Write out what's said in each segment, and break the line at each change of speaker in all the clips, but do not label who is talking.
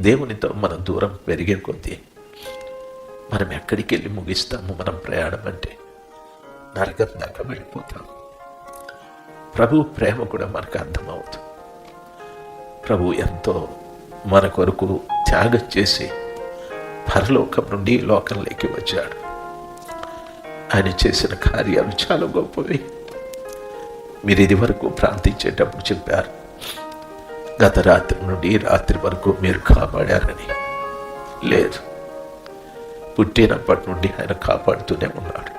దేవునితో మన దూరం పెరిగే కొద్దీ మనం ఎక్కడికి వెళ్ళి ముగిస్తాము మనం ప్రయాణం అంటే నరకం దాకా వెళ్ళిపోతాం. ప్రభు ప్రేమ కూడా మనకు అర్థమవుతుంది. ప్రభు ఎంతో మన కొరకు త్యాగం చేసి పరలోకం నుండి లోకంలోకి వచ్చాడు. ఆయన చేసిన కార్యాలు చాలా గొప్పవి. మీరు ఇది వరకు ప్రార్థించేటప్పుడు చెప్పారు గత రాత్రి నుండి రాత్రి వరకు మీరు కాపాడారని. లేదు. పుట్టినప్పటి నుండి ఆయన కాపాడుతూనే ఉన్నాడు.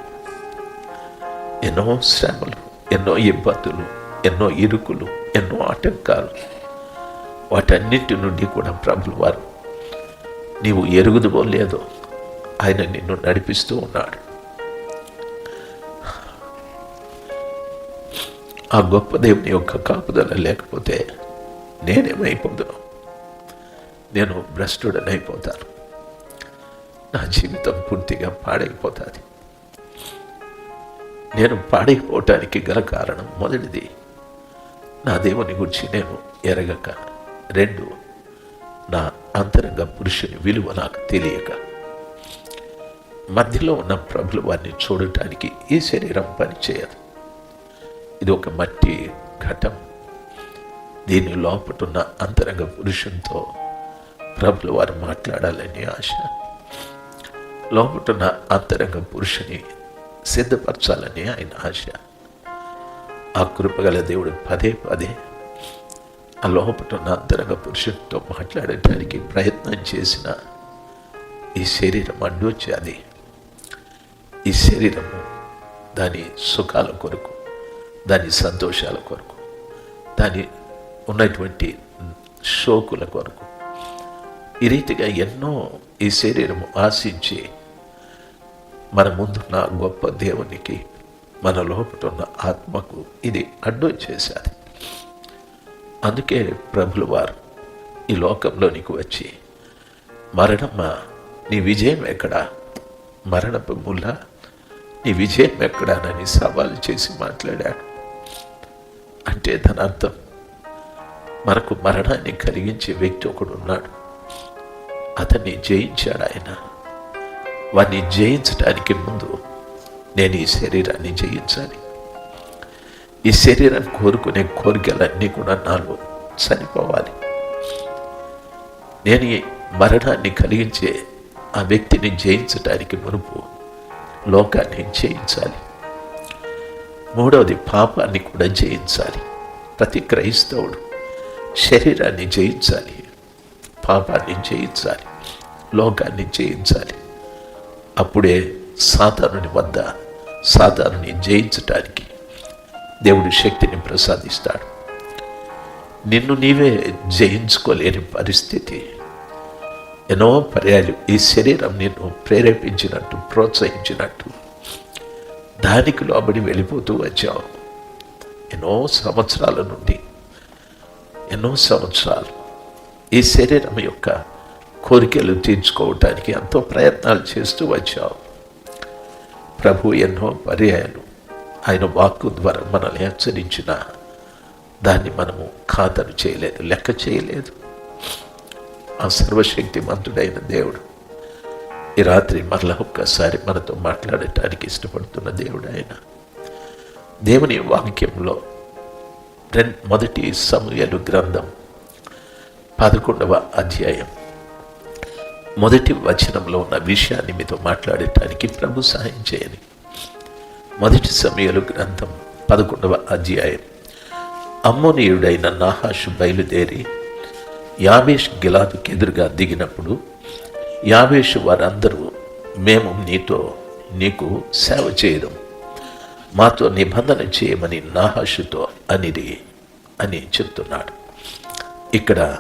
ఎన్నో శ్రమలు ఎన్నో ఇబ్బందులు ఎన్నో ఇరుకులు ఎన్నో ఆటంకాలు. వాటన్నిటి నుండి కూడా ప్రభులు వారు నీవు ఎరుగుదువో లేదో ఆయన నిన్ను నడిపిస్తూ ఉన్నాడు. ఆ గొప్ప దేవుని యొక్క కాపుదల లేకపోతే నేనేమైపోదును నేను భ్రష్టుడనైపోతాను. నా జీవితం పూర్తిగా పాడైపోతుంది. నేను పాడైపోవటానికి గల కారణం మొదటిది. నా దేవుని గురించి నేను ఎరగక రెండు నా అంతరంగ పురుషుని విలువ నాకు తెలియక. మధ్యలో ఉన్న ప్రభులు వారిని చూడటానికి ఈ శరీరం పనిచేయదు. ఇది ఒక మట్టి ఘటం. దీని లోపటున్న అంతరంగ పురుషునితో ప్రభులు వారు మాట్లాడాలని ఆశ. లోపటున్న అంతరంగ పురుషుని సిద్ధపరచాలని ఆయన ఆశ. ఆ కృపగల దేవుడు పదే పదే ఆ లోపటున్న అంతరంగ పురుషునితో మాట్లాడటానికి ప్రయత్నం చేసిన ఈ శరీరం అడ్డొచ్చి అది. ఈ శరీరము దాని సుఖాల కొరకు దాని సంతోషాల కొరకు దాని ఉన్నటువంటి సోకుల కొరకు. ఈ రీతిగా ఎన్నో ఈ శరీరము ఆశించి మన ముందున్న గొప్ప దేవునికి మన లోపల ఉన్న ఆత్మకు ఇది అడ్డు చేశాది. అందుకే ప్రభులు వారు ఈ లోకంలోనికి వచ్చి మరణమ్మా నీ విజయం ఎక్కడా? మరణపు ముల్ల నీ విజయం ఎక్కడానని సవాలు చేసి మాట్లాడాడు అంటే దాని అర్థం మనకు మరణాన్ని కలిగించే వ్యక్తి ఒకడు ఉన్నాడు. అతన్ని జయించాడు ఆయన. వాడిని జయించడానికి ముందు నేను ఈ శరీరాన్ని జయించాలి. ఈ శరీరం కోరుకునే కోరికలన్నీ కూడా నాలో చనిపోవాలి. నేను ఈ మరణాన్ని కలిగించే ఆ వ్యక్తిని జయించడానికి మునుపు లోకాన్ని జయించాలి. మూడవది పాపాన్ని కూడా జయించాలి. ప్రతి క్రైస్తవుడు శరీరాన్ని జయించాలి. పాపాన్ని జయించాలి. లోకాన్ని జయించాలి. అప్పుడే సాతానుని వద్ద సాధారణని జయించటానికి దేవుడు శక్తిని ప్రసాదిస్తాడు. నిన్ను నీవే జయించుకోలేని పరిస్థితి. ఎన్నో పర్యాలు ఈ శరీరం నిన్ను ప్రేరేపించినట్టు ప్రోత్సహించినట్టు. దానికి లోబడి వెళ్ళిపోతూ వచ్చావు. ఎన్నో సంవత్సరాల నుండి ఎన్నో సంవత్సరాలు ఈ శరీరం యొక్క కోరికలు తీర్చుకోవటానికి ఎంతో ప్రయత్నాలు చేస్తూ వచ్చావు. ప్రభు ఎన్నో పర్యాయాలు ఆయన వాక్కు ద్వారా మనల్ని హెచ్చరించిన దాన్ని మనము ఖాతరు చేయలేదు లెక్క చేయలేదు. ఆ సర్వశక్తిమంతుడైన దేవుడు ఈ రాత్రి మరలా ఒక్కసారి మనతో మాట్లాడటానికి ఇష్టపడుతున్న దేవుడు ఆయన. దేవుని వాక్యంలో రెం మొదటి సమయలు గ్రంథం పదకొండవ అధ్యాయం. మొదటి వచనంలో ఉన్న విషయాన్ని మీతో మాట్లాడటానికి ప్రభు సహాయం చేయని మొదటి సమయలు గ్రంథం పదకొండవ అధ్యాయం. అమ్మోనీయుడైన నాహాషు బయలుదేరి యావేష్ గిలాదుకి ఎదురుగా దిగినప్పుడు యావేష్ వారందరూ మేము నీతో నీకు సేవ చేయడం మాతో నిబంధన చేయమని నాహాషుతో అనిది అని చెప్తున్నాడు. ఇక్కడ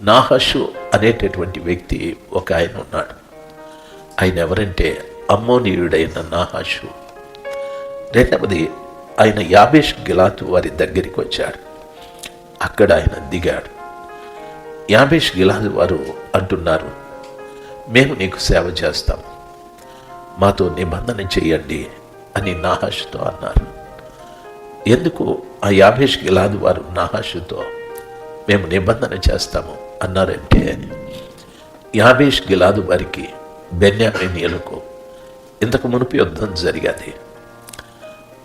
నాహషు అనేటటువంటి వ్యక్తి ఒక ఆయన ఉన్నాడు. ఆయన ఎవరంటే అమ్మోనీయుడైన నాహాషు. రెండవది ఆయన యాబేష్ గిలాతు వారి దగ్గరికి వచ్చాడు. అక్కడ ఆయన దిగాడు. యాబేష్ గిలాదు వారు అంటున్నారు మేము నీకు సేవ చేస్తాం. మాతో నిబంధన చేయండి అని నాహాషుతో అన్నారు. ఎందుకు ఆ యాభేష్ గిలాదు వారు? నాహాషుతో మేము నిబంధన చేస్తాము అన్నారంటే యాభేష్ గిలాదు వారికి బెన్యామీనియలకు ఇంతకు మునుపు యుద్ధం జరిగేది.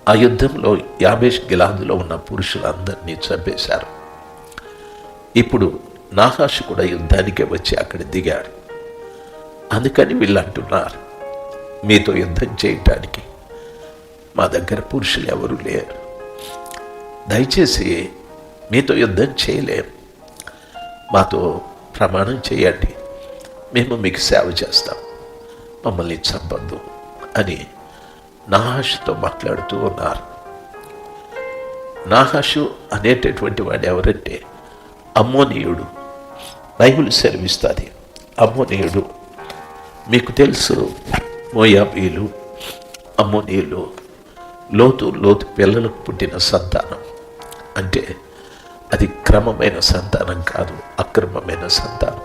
ఆ యుద్ధంలో యాభేష్ గిలాదులో ఉన్న పురుషులందరినీ చంపేశారు. ఇప్పుడు నాహాషు కూడా యుద్ధానికే వచ్చి అక్కడ దిగాడు. అందుకని వీళ్ళు అంటున్నారు మీతో యుద్ధం చేయటానికి మా దగ్గర పురుషులు ఎవరూ లేరు. దయచేసి మీతో యుద్ధం చేయలేం మాతో ప్రమాణం చేయండి. మేము మీకు సేవ చేస్తాం. మమ్మల్ని చంపద్దు అని నాహాషుతో మాట్లాడుతూ ఉన్నారు. నాహాషు అనేటటువంటి వాడు ఎవరంటే అమ్మోనీయుడు. బైబిల్ సెలవిస్తుంది. అమ్మోనీయుడు. మీకు తెలుసు మోయాబీలు అమ్మోనీయులు లోతు లోతు పిల్లలకు పుట్టిన సంతానం. అంటే అది క్రమమైన సంతానం కాదు అక్రమమైన సంతానం.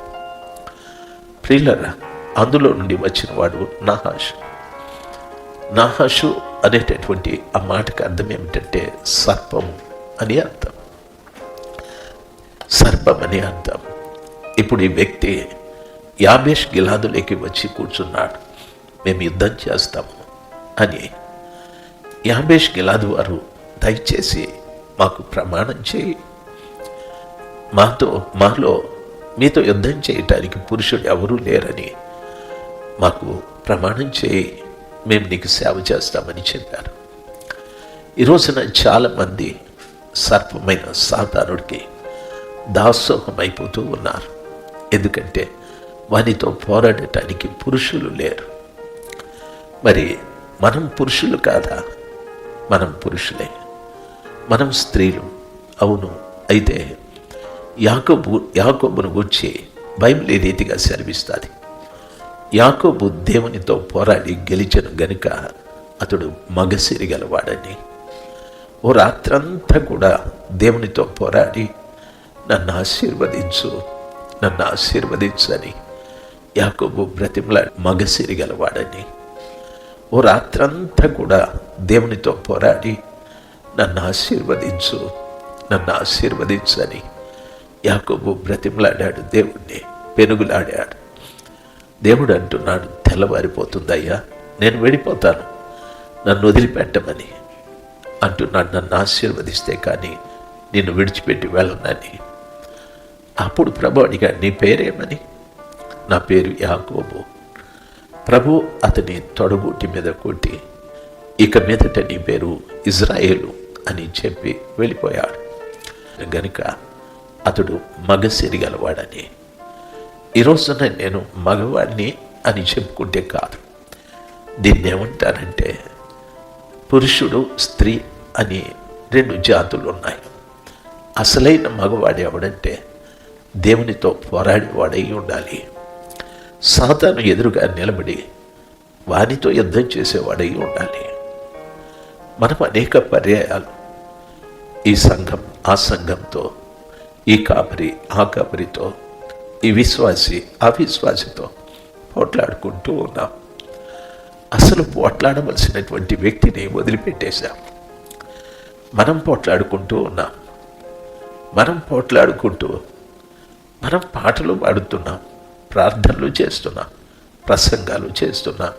ప్రియులరా అందులో నుండి వచ్చిన వాడు నాహాషు. నాహాషు అనేటటువంటి ఆ మాటకు అర్థం ఏమిటంటే సర్పము అని అర్థం. సర్పం అని అర్థం. ఇప్పుడు ఈ వ్యక్తి యాబేష్ గిలాదులోకి వచ్చి కూర్చున్నాడు. మేము యుద్ధం చేస్తాము అని యాబేష్ గిలాదు వారు దయచేసి మాకు ప్రమాణం చేయి. మాతో మాలో మీతో యుద్ధం చేయటానికి పురుషుడు ఎవరూ లేరని మాకు ప్రమాణం చేయి. మేము నీకు సేవ చేస్తామని చెప్పారు. ఈ రోజున చాలామంది సర్పమైన సాతానుడికి దాసోహమైపోతూ ఉన్నారు. ఎందుకంటే వానితో పోరాడటానికి పురుషులు లేరు. మరి మనం పురుషులు కాదా? మనం పురుషులే. మనం స్త్రీలు. అవును. అయితే యాకోబు యాకోబును గుర్చి బైబిల్ ఈ రీతిగా సెలవిస్తుంది? యాకోబు దేవునితో పోరాడి గెలిచను గనుక అతడు మగసిరి గలవాడని. ఓ రాత్రంతా కూడా దేవునితో పోరాడి నన్ను ఆశీర్వదించు నన్ను ఆశీర్వదించని యాకోబు బ్రతిమల మగసిరి గలవాడని. ఓ రాత్రంతా కూడా దేవునితో పోరాడి నన్ను ఆశీర్వదించు. నన్ను ఆశీర్వదించని యాకోబు బ్రతిమలాడాడు దేవుణ్ణి పెనుగులాడాడు. దేవుడు అంటున్నాడు తెల్లవారిపోతుందయ్యా నేను వెళ్ళిపోతాను నన్ను వదిలిపెట్టమని. అంటున్నాడు నన్ను ఆశీర్వదిస్తే కానీ నిన్ను విడిచిపెట్టి వెళ్ళనని. అప్పుడు ప్రభు అడిగాడు నీ పేరేమని? నా పేరు యాకోబు. ప్రభు అతని తొడగూటి మీద కొట్టి ఇక మీదట నీ పేరు ఇజ్రాయేలు. అని చెప్పి వెళ్ళిపోయాడు. గనుక అతడు మగసిరి గలవాడని. ఈ నేను మగవాడిని అని చెప్పుకుంటే కాదు. దీన్ని ఏమంటారంటే పురుషుడు స్త్రీ అని రెండు జాతులు ఉన్నాయి. అసలైన మగవాడు ఎవడంటే దేవునితో పోరాడేవాడై ఉండాలి. సాతాను ఎదురుగా నిలబడి వానితో యుద్ధం చేసేవాడై ఉండాలి. మనం అనేక పర్యాయాలు ఈ సంఘం ఆ సంఘంతో ఈ కాపరి ఆ కాపరితో ఈ విశ్వాసి అవిశ్వాసితో పోట్లాడుకుంటూ ఉన్నాం. అసలు పోట్లాడవలసినటువంటి వ్యక్తిని వదిలిపెట్టేశాం. మనం పోట్లాడుకుంటూ ఉన్నాం. మనం పోట్లాడుకుంటూ మనం పాటలు పాడుతున్నాం ప్రార్థనలు చేస్తున్నాం ప్రసంగాలు చేస్తున్నాం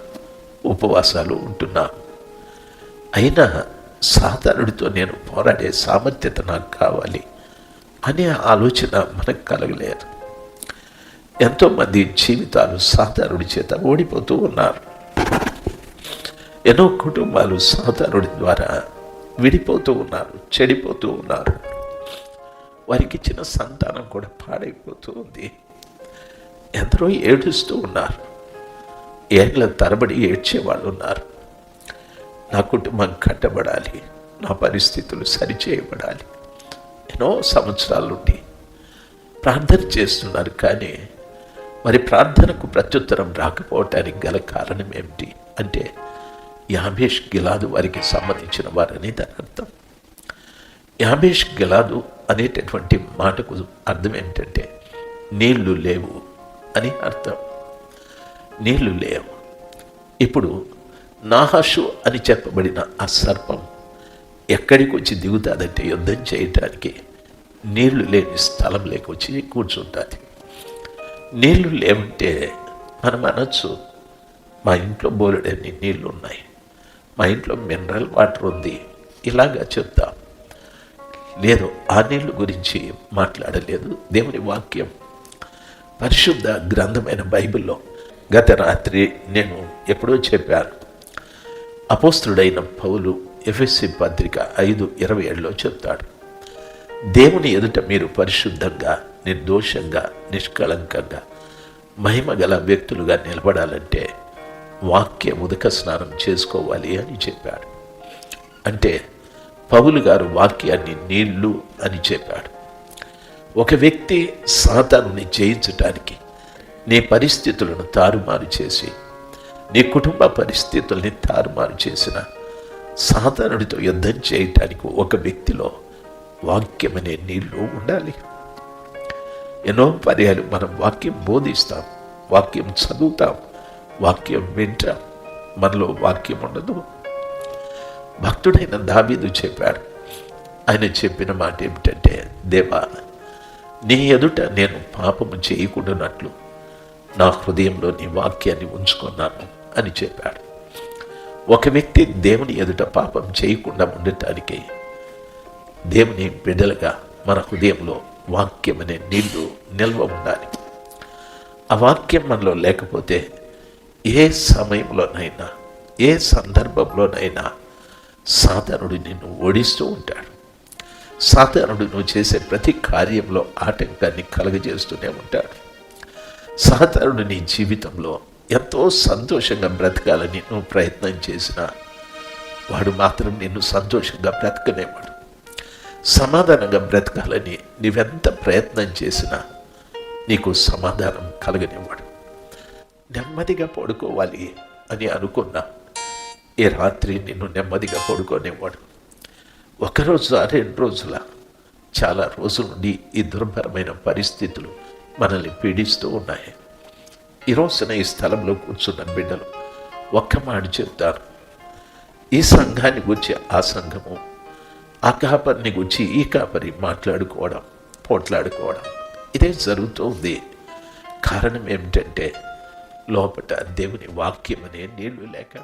ఉపవాసాలు ఉంటున్నాం. అయినా సాధారణుడితో నేను పోరాడే సామర్థ్యత నాకు కావాలి అనే ఆలోచన మనకు కలగలేదు. ఎంతోమంది జీవితాలు సాధారణుడి చేత ఓడిపోతూ ఉన్నారు. ఎన్నో కుటుంబాలు సాధారణుడి ద్వారా విడిపోతూ ఉన్నారు చెడిపోతూ ఉన్నారు. వారికి ఇచ్చిన సంతానం కూడా పాడైపోతూ ఉంది. ఎందరో ఏడుస్తూ ఉన్నారు. ఏళ్ళ తరబడి ఏడ్చేవాళ్ళు ఉన్నారు. నా కుటుంబం కట్టబడాలి నా పరిస్థితులు సరిచేయబడాలి. ఎన్నో సంవత్సరాల నుండి ప్రార్థన చేస్తున్నారు కానీ మరి ప్రార్థనకు ప్రత్యుత్తరం రాకపోవటానికి గల కారణం ఏమిటి? అంటే యామేష్ గిలాదు వారికి సంబంధించిన వారని దాని అర్థం. యామేష్ గిలాదు అనేటటువంటి మాటకు అర్థం ఏంటంటే నీళ్ళు లేవు అని అర్థం. నీళ్ళు లేవు. ఇప్పుడు నాహాషు అని చెప్పబడిన ఆ సర్పం ఎక్కడికి వచ్చి దిగుతుందంటే యుద్ధం చేయటానికి నీళ్ళు లేని స్థలం లేకొచ్చి కూర్చుంటుంది. నీళ్ళు లేవంటే మనం అనొచ్చు మా ఇంట్లో బోలెడన్ని నీళ్ళు ఉన్నాయి మా ఇంట్లో మినరల్ వాటర్ ఉంది ఇలాగా చెప్తాం. లేదు ఆ నీళ్ళు గురించి మాట్లాడలేదు దేవుని వాక్యం. పరిశుద్ధ గ్రంథమైన బైబిల్లో గత రాత్రి నేను ఎప్పుడో చెప్పాను అపోస్తుడైన పౌలు ఎఫ్ఎస్సి పత్రిక ఐదు ఇరవై ఏడులో చెప్తాడు. దేవుని ఎదుట మీరు పరిశుద్ధంగా నిర్దోషంగా నిష్కళంకంగా మహిమ గల వ్యక్తులుగా నిలబడాలంటే వాక్య ఉదక స్నానం చేసుకోవాలి అని చెప్పాడు. అంటే పౌలు గారు వాక్యాన్ని నీళ్ళు అని చెప్పాడు. ఒక వ్యక్తి సాతానుని జయించటానికి నీ పరిస్థితులను తారుమారు చేసి నీ కుటుంబ పరిస్థితుల్ని తారుమారు చేసిన సాధారణుడితో యుద్ధం చేయటానికి ఒక వ్యక్తిలో వాక్యం అనే నీళ్ళు ఉండాలి. ఎన్నో పర్యాలు మనం వాక్యం బోధిస్తాం వాక్యం చదువుతాం వాక్యం వింటాం మనలో వాక్యం ఉండదు. భక్తుడైన దాబీదు చెప్పాడు ఆయన చెప్పిన మాట ఏమిటంటే దేవా నీ ఎదుట నేను పాపము చేయకుండానట్లు నా హృదయంలో నీ వాక్యాన్ని ఉంచుకున్నాను. అని చెప్పాడు. ఒక వ్యక్తి దేవుని ఎదుట పాపం చేయకుండా ఉండటానికి దేవుని బిడ్డలుగా మన హృదయంలో వాక్యం అనే నీళ్ళు నిల్వ ఉండాలి. ఆ వాక్యం మనలో లేకపోతే ఏ సమయంలోనైనా ఏ సందర్భంలోనైనా సాధారణుడు నిన్ను ఓడిస్తూ ఉంటాడు. సాధారణుడు నువ్వు చేసే ప్రతి కార్యంలో ఆటంకాన్ని కలగజేస్తూనే ఉంటాడు. సాధారణుడు నీ జీవితంలో ఎంతో సంతోషంగా బ్రతకాలని నువ్వు ప్రయత్నం చేసినా వాడు మాత్రం నిన్ను సంతోషంగా బ్రతకనేవాడు. సమాధానంగా బ్రతకాలని నీవెంత ప్రయత్నం చేసినా నీకు సమాధానం కలగనివ్వడు. నెమ్మదిగా పడుకోవాలి అని అనుకున్నా. ఈ రాత్రి నిన్ను నెమ్మదిగా పడుకోనివ్వడు. ఒకరోజు రెండు రోజుల చాలా రోజుల నుండి ఈ దుర్భరమైన పరిస్థితులు మనల్ని పీడిస్తూ ఉన్నాయి. ఈ రోజున ఈ స్థలంలో కూర్చున్న బిడ్డలు ఒక్క మాట చెప్తారు. ఈ సంఘాన్ని గురించి ఆ సంఘము ఆ కాపరిని గురించి ఈ కాపరి మాట్లాడుకోవడం పోట్లాడుకోవడం ఇదే జరుగుతుంది. కారణం ఏమిటంటే లోపట దేవుని వాక్యం అనే నీళ్ళు లేక